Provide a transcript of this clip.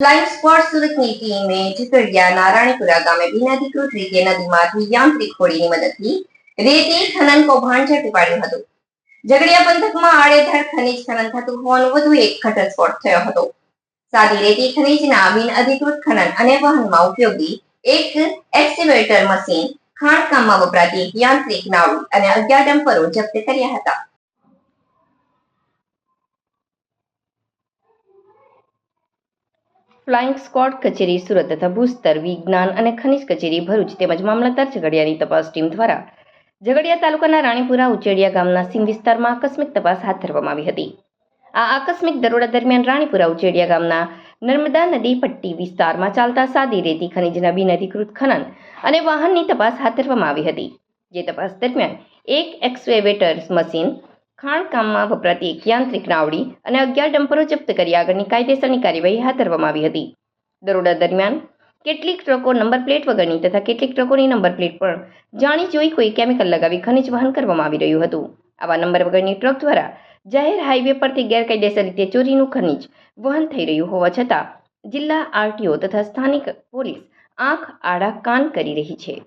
Flying squad સુરતની ટીમે ઝઘડિયા નારાયણપુરા ગામે બિનઅધિકૃત રીતે નદીમાંથી યાંત્રિક હોડીની મદદથી રેતી ખનન કૌભાંડ ઝડપી પાડ્યું હતું. ઝઘડિયા પંથકમાં આડેધડ ખનીજ ખનન થતું હોવાનો વધુ એક ઘટસ્ફોટ થયો હતો. સાદી રેતી ખનીજના બિનઅધિકૃત ખનન અને વહનમાં ઉપયોગી એક એક્સિવેટર મશીન ખાણકામમાં વપરાતી એક યાંત્રિક નાવડી અને અગિયાર ડમ્પરો જપ્ત કર્યા હતા. ફ્લાઇંગ સ્કોડ કચેરી સુરત તથા ભૂસ્તર, વિજ્ઞાન અને ખનિજ કચેરી, ભરૂચ તેમજ મામલતદાર ઝઘડિયાની તપાસ ટીમ દ્વારા ઝઘડિયા તાલુકાના રાણીપુરા, ઉચેડિયા ગામના સીમ વિસ્તારમાં આકસ્મિક તપાસ હાથ ધરવામાં આવી હતી. આ આકસ્મિક દરોડા દરમિયાન રાણીપુરા, ઉચેડિયા ગામના નર્મદા નદી પટ્ટી વિસ્તારમાં ચાલતા સાદી રેતી ખનિજના બિનઅધિકૃત ખનન અને વાહનની તપાસ હાથ ધરવામાં આવી હતી. જે તપાસ દરમિયાન એક એક્સવેવેટર મશીન ખાણકામમાં વપરાતી એક યાંત્રિક નાવડી અને અગિયાર ડમ્પરો જપ્ત કરી આગળની કાયદેસરની કાર્યવાહી હાથ ધરવામાં આવી હતી. દરોડા દરમિયાન કેટલીક ટ્રકો નંબર પ્લેટ વગરની તથા કેટલીક ટ્રકોની નંબર પ્લેટ પણ જાણી જોઈ કોઈ કેમિકલ લગાવી ખનિજ વહન કરવામાં આવી રહ્યું હતું. આવા નંબર વગરની ટ્રક દ્વારા જાહેર હાઈવે પરથી ગેરકાયદેસર રીતે ચોરીનું ખનિજ વહન થઈ રહ્યું હોવા છતાં જિલ્લા આરટીઓ તથા સ્થાનિક પોલીસ આંખ આડા કાન કરી રહી છે.